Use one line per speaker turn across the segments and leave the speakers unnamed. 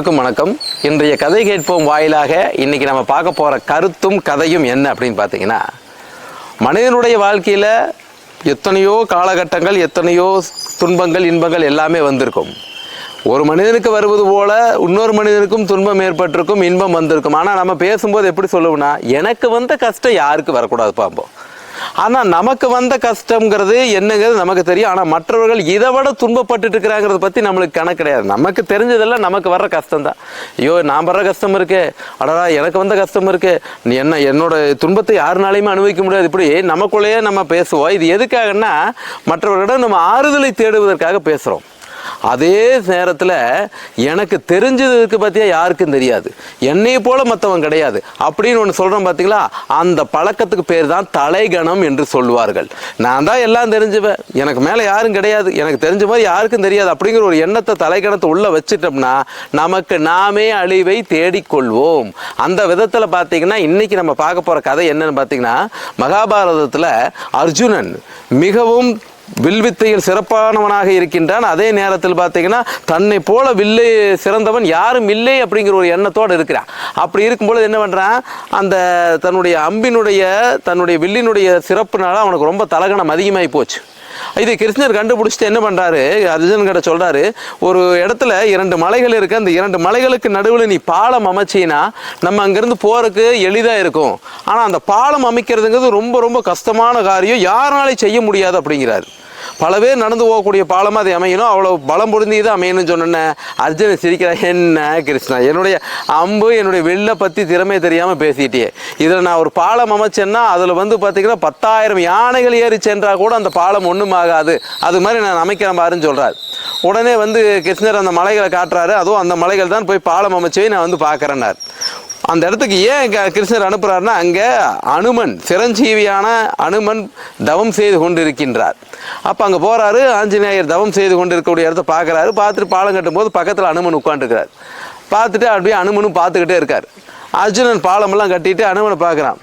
அனைவருக்கும் வணக்கம். இன்றைய கதை கேட்போம் வாயிலாக இன்னைக்கு நம்ம பார்க்க போகிற கருத்தும் கதையும் என்ன அப்படின்னு பார்த்தீங்கன்னா மனிதனுடைய வாழ்க்கையில் எத்தனையோ காலகட்டங்கள் எத்தனையோ துன்பங்கள் இன்பங்கள் எல்லாமே வந்திருக்கும். ஒரு மனிதனுக்கு வருவது போல இன்னொரு மனிதனுக்கும் துன்பம் ஏற்பட்டிருக்கும் இன்பம் வந்திருக்கும். ஆனால் நம்ம பேசும்போது எப்படி சொல்லுவோம்னா எனக்கு வந்த கஷ்டம் யாருக்கு வரக்கூடாது பாம்போம் ஆனால் நமக்கு வந்த கஷ்டங்கிறது என்னங்கிறது நமக்கு தெரியும். ஆனால் மற்றவர்கள் இதை விட துன்பப்பட்டுட்டு இருக்கிறாங்கிறத பற்றி நம்மளுக்கு கணக்கு கிடையாது. நமக்கு தெரிஞ்சதெல்லாம் நமக்கு வர்ற கஷ்டம் தான் ஐயோ நான் வர்ற கஷ்டம் இருக்கே. அடடா எனக்கு வந்த கஷ்டம் இருக்கே. நீ என்ன என்னோட துன்பத்தை யாருனாலையுமே அனுபவிக்க முடியாது. இப்படி நமக்குள்ளேயே நம்ம பேசுவோம். இது எதுக்காகன்னா மற்றவர்களிடம் நம்ம ஆறுதலை தேடுவதற்காக பேசுகிறோம் அதே நேரத்தில் எனக்கு தெரிஞ்சதுக்கு பற்றியா யாருக்கும் தெரியாது. என்னை போல மற்றவன் கிடையாது. அப்படின்னு ஒன்று சொல்கிறோம் பார்த்தீங்களா அந்த பழக்கத்துக்கு பேர் தான் தலைகணம் என்று சொல்லுவார்கள். நான் தான் எல்லாம் தெரிஞ்சுவேன். எனக்கு மேலே யாரும் கிடையாது. எனக்கு தெரிஞ்ச மாதிரி யாருக்கும் தெரியாது. அப்படிங்கிற ஒரு எண்ணத்தை தலைகணத்தை உள்ளே வச்சுட்டோம்னா நமக்கு நாமே அழிவை தேடிக்கொள்வோம். அந்த விதத்தில் பார்த்தீங்கன்னா இன்றைக்கி நம்ம பார்க்க போகிற கதை என்னன்னு பார்த்தீங்கன்னா மகாபாரதத்தில் அர்ஜுனன் மிகவும் வில்வித்தையில் சிறப்பானவனாக இருக்கின்றான். அதே நேரத்தில் பார்த்தீங்கன்னா தன்னை போல வில்லை சிறந்தவன் யாரும் இல்லை அப்படிங்கிற ஒரு எண்ணத்தோடு இருக்கிறான். அப்படி இருக்கும்பொழுது என்ன பண்ணுறான் அந்த தன்னுடைய அம்பினுடைய தன்னுடைய வில்லினுடைய சிறப்புனால அவனுக்கு ரொம்ப தலகணம் அதிகமாகி போச்சு. இது கிருஷ்ணர் கண்டுபிடிச்சிட்டு என்ன பண்ணுறாரு அர்ஜுன் கிட்ட சொல்கிறாரு ஒரு இடத்துல இரண்டு மலைகள் இருக்கு. அந்த இரண்டு மலைகளுக்கு நடுவில் நீ பாலம் அமைச்சின்னா நம்ம அங்கேருந்து போகிறதுக்கு எளிதாக இருக்கும். ஆனால் அந்த பாலம் அமைக்கிறதுங்கிறது ரொம்ப ரொம்ப கஷ்டமான காரியம். யாராலையும் செய்ய முடியாது அப்படிங்கிறாரு. பல பேர் நடந்து போகக்கூடிய பாலமாக அதை அமையணும். அவ்வளோ பலம் பொருந்தி தான் அமையணும்னு சொன்னேன்னே அர்ஜுனன் சிரிக்கிறான் என்ன கிருஷ்ணா என்னுடைய அம்பு என்னுடைய வெள்ளை பற்றி திறமை தெரியாமல் பேசிட்டே இதில் நான் ஒரு பாலம் அமைச்சேன்னா அதில் வந்து பார்த்தீங்கன்னா பத்தாயிரம் யானைகள் ஏறி சென்றால் கூட அந்த பாலம் ஒன்றும் ஆகாது. அது மாதிரி நான் அமைக்கிறேன் பாருன்னு சொல்கிறார் உடனே வந்து கிருஷ்ணர் அந்த மலைகளை காட்டுறாரு. அதுவும் அந்த மலைகள் தான் போய் பாலம் அமைச்சே நான் வந்து பார்க்குறேன்னார். அந்த இடத்துக்கு ஏன் க- கிருஷ்ணர் அனுப்புகிறாருன்னா அங்கே அனுமன் சிரஞ்சீவியான அனுமன் தவம் செய்து கொண்டிருக்கின்றார். அப்போ அங்கே போகிறாரு ஆஞ்சநேயர் தவம் செய்து கொண்டு இருக்கக்கூடிய இடத்த பார்க்குறாரு பார்த்துட்டு பாலம் கட்டும் போது பக்கத்தில் அனுமன் உட்காந்துருக்கிறார் பார்த்துட்டு அப்படியே அனுமனும் பார்த்துக்கிட்டே இருக்கார். அர்ஜுனன் பாலமெல்லாம் கட்டிட்டு அனுமனை பார்க்குறான்.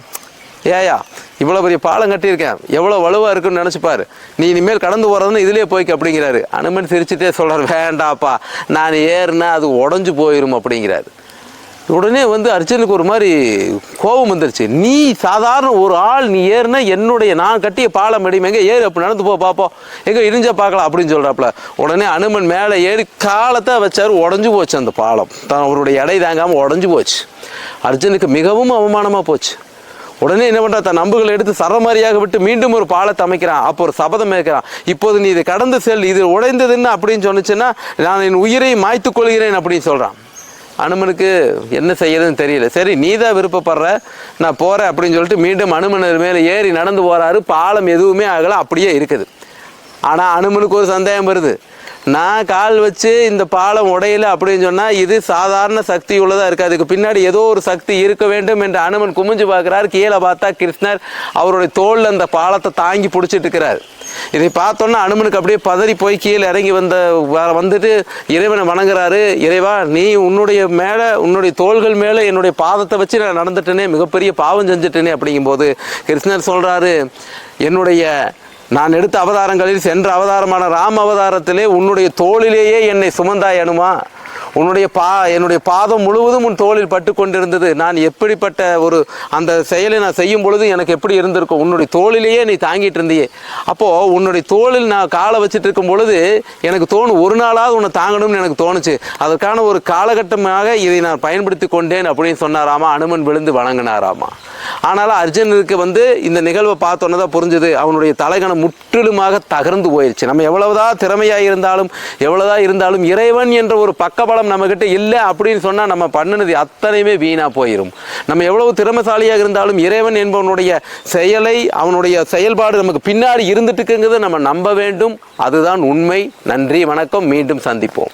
ஏயா இவ்வளோ பெரிய பாலம் கட்டியிருக்கேன். எவ்வளோ வலுவாக இருக்குன்னு நினச்சிப்பாரு நீ இனிமேல் கடந்து போகிறதுன்னு இதுலேயே போய்க்க அப்படிங்கிறாரு. அனுமன் சிரிச்சுட்டே சொல்கிறார் வேண்டாப்பா நான் ஏறுனா அது உடஞ்சு போயிடும் அப்படிங்கிறாரு. உடனே வந்து அர்ஜுனுக்கு ஒரு மாதிரி கோபம் வந்துருச்சு. நீ சாதாரண ஒரு ஆள் நீ ஏறுனா என்னுடைய நான் கட்டிய பாலம் அடிமை எங்கே ஏறு அப்படி நடந்து போ பார்ப்போம் எங்கே இடிஞ்சா பார்க்கலாம் அப்படின்னு சொல்கிறாப்புல உடனே அனுமன் மேலே ஏறி காலத்தை வச்சாரு உடஞ்சு போச்சு அந்த பாலம். தான் அவருடைய எடை தாங்காமல் உடஞ்சு போச்சு. அர்ஜுனுக்கு மிகவும் அவமானமாக போச்சு. உடனே என்ன பண்ணுறா தன் அம்புகளை எடுத்து சரமாரியாக விட்டு மீண்டும் ஒரு பாலத்தை அமைக்கிறான். அப்போ ஒரு சபதம் ஏற்கிறான் இப்போது நீ இதை கடந்து செல் இது உடைந்ததுன்னு அப்படின்னு சொன்னுச்சுன்னா நான் என் உயிரை மாய்த்து கொள்கிறேன் அப்படின்னு சொல்கிறான் அனுமனுக்கு என்ன செய்யறதுன்னு தெரியல. சரி நீ தான் விருப்பப்படுற நான் போகிறேன் அப்படின்னு சொல்லிட்டு மீண்டும் அனுமனர் மேலே ஏறி நடந்து போகிறாரு பாலம் எதுவுமே ஆகலை அப்படியே இருக்குது. ஆனால் அனுமனுக்கு ஒரு சந்தேகம் வருது. நான் கால் வச்சு இந்த பாலம் உடையல அப்படின்னு சொன்னால் இது சாதாரண சக்தி உள்ளதாக இருக்குது. அதுக்கு பின்னாடி ஏதோ ஒரு சக்தி இருக்க வேண்டும் என்று அனுமன் குமிஞ்சு பார்க்குறாரு. கீழே பார்த்தா கிருஷ்ணர் அவருடைய தோளில் அந்த பாலத்தை தாங்கி பிடிச்சிட்டு இருக்கிறார் இதை பார்த்தோன்னா அனுமனுக்கு அப்படியே பதறி போய் கீழே இறங்கி வந்த வ- வந்துட்டு இறைவனை வணங்குறாரு. இறைவா நீ உன்னுடைய மேலே உன்னுடைய தோள்கள் மேலே என்னுடைய பாதத்தை வச்சு நான் நடந்துட்டேனே மிகப்பெரிய பாவம் செஞ்சுட்டேனே அப்படிங்கும்போது கிருஷ்ணர் சொல்கிறாரு என்னுடைய நான் எடுத்த அவதாரங்களில் சென்ற அவதாரமான ராம அவதாரத்திலே உன்னுடைய தோளிலேயே என்னை சுமந்தாய் அனுமா. உன்னுடைய பா என்னுடைய பாதம் முழுவதும் உன் தோளில் பட்டு கொண்டிருந்தது. நான் எப்படிப்பட்ட ஒரு அந்த செயலை நான் செய்யும் பொழுது எனக்கு எப்படி இருந்திருக்கும்? உன்னுடைய தோளிலேயே நீ தாங்கிட்டு இருந்தியே. அப்போது உன்னுடைய தோளில் நான் காலை வச்சுட்டு இருக்கும் பொழுது எனக்கு தோணும் ஒரு நாளாவது உன்னை தாங்கணும்னு எனக்கு தோணுச்சு. அதற்கான ஒரு காலகட்டமாக இதை நான் பயன்படுத்தி கொண்டேன் அப்படின்னு சொன்னாராமா. அனுமன் விழுந்து வணங்கினாராமா. ஆனாலும் அர்ஜுனனுக்கு வந்து இந்த நிகழ்வை பார்த்தோன்னே தான் புரிஞ்சுது. அவனுடைய தலைகணம் முற்றிலுமாக தகர்ந்து போயிடுச்சு நம்ம எவ்வளவுதான் திறமையாக இருந்தாலும் எவ்வளோதான் இருந்தாலும் இறைவன் என்ற ஒரு பக்கபலம் நம்மக்கிட்ட இல்லை அப்படின்னு சொன்னால் நம்ம பண்ணினது அத்தனையுமே வீணாக போயிடும் நம்ம எவ்வளவு திறமைசாலியாக இருந்தாலும் இறைவன் என்பவனுடைய செயலை அவனுடைய செயல்பாடு நமக்கு பின்னாடி இருந்துட்டுக்குங்கிறத நம்ம நம்ப வேண்டும். அதுதான் உண்மை. நன்றி வணக்கம். மீண்டும் சந்திப்போம்.